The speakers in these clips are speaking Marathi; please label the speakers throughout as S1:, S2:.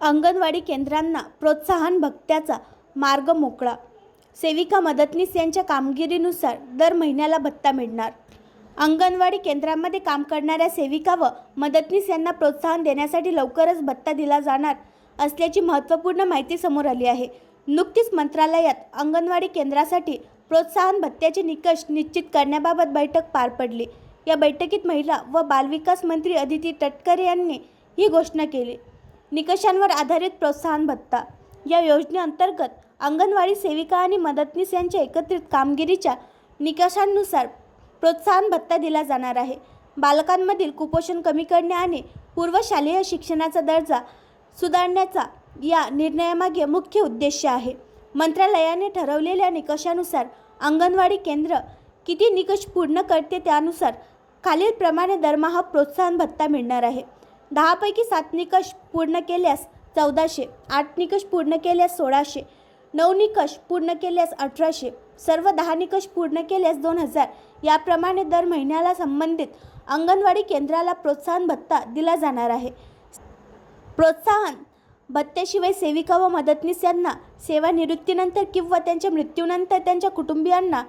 S1: अंगणवाडी केंद्रांना प्रोत्साहन भत्त्याचा मार्ग मोकळा. सेविका मदतनीस यांच्या कामगिरीनुसार दर महिन्याला भत्ता मिळणार. अंगणवाडी केंद्रामध्ये काम करणाऱ्या सेविका व मदतनीस यांना प्रोत्साहन देण्यासाठी लवकरच भत्ता दिला जाणार असल्याची महत्त्वपूर्ण माहिती समोर आली आहे. नुकतीच मंत्रालयात अंगणवाडी केंद्रासाठी प्रोत्साहन भत्त्याचे निकष निश्चित करण्याबाबत बैठक पार पडली. या बैठकीत महिला व बालविकास मंत्री अदिती तटकरे यांनी ही घोषणा केली. निकषांवर आधारित प्रोत्साहन भत्ता. या योजनेअंतर्गत अंगणवाडी सेविका आणि मदतनीस यांच्या एकत्रित कामगिरीच्या निकषांनुसार प्रोत्साहन भत्ता दिला जाणार आहे. बालकांमधील कुपोषण कमी करणे आणि पूर्वशालेय शिक्षणाचा दर्जा सुधारण्याचा या निर्णयामागे मुख्य उद्देश आहे. मंत्रालयाने ठरवलेल्या निकषानुसार अंगणवाडी केंद्र किती निकष पूर्ण करते त्यानुसार खालीलप्रमाणे दरमहा प्रोत्साहन भत्ता मिळणार आहे. दहापैकी सात निकष पूर्ण केल्यास चौदाशे आठ निकष पूर्ण केल्यास सोळाशे नऊ निकष पूर्ण केल्यास अठराशे सर्व दहा निकष पूर्ण केल्यास दोन हजार. याप्रमाणे दर महिन्याला संबंधित अंगणवाडी केंद्राला प्रोत्साहन भत्ता दिला जाणार आहे. प्रोत्साहन भत्त्याशिवाय सेविका व मदतनीस यांना सेवानिवृत्तीनंतर किंवा त्यांच्या मृत्यूनंतर त्यांच्या कुटुंबियांना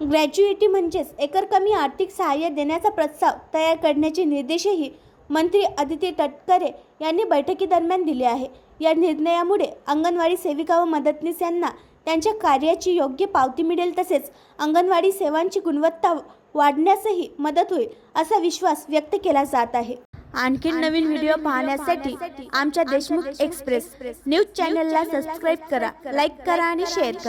S1: ग्रॅज्युएटी म्हणजेच एकरकमी आर्थिक सहाय्य देण्याचा प्रस्ताव तयार करण्याचे निर्देशही मंत्री अदिती तटकरे यांनी बैठकीदरम्यान दिले आहे. या निर्णयामुळे अंगणवाडी सेविका व मदतनीस यांना त्यांच्या कार्याची योग्य पावती मिळेल तसेच अंगणवाडी सेवांची गुणवत्ता वाढण्यासही मदत होईल असा विश्वास व्यक्त केला जात आहे. आणखीन नवीन व्हिडिओ पाहण्यासाठी आमच्या देशमुख एक्सप्रेस न्यूज चॅनलला सबस्क्राईब करा लाईक करा आणि शेअर करा.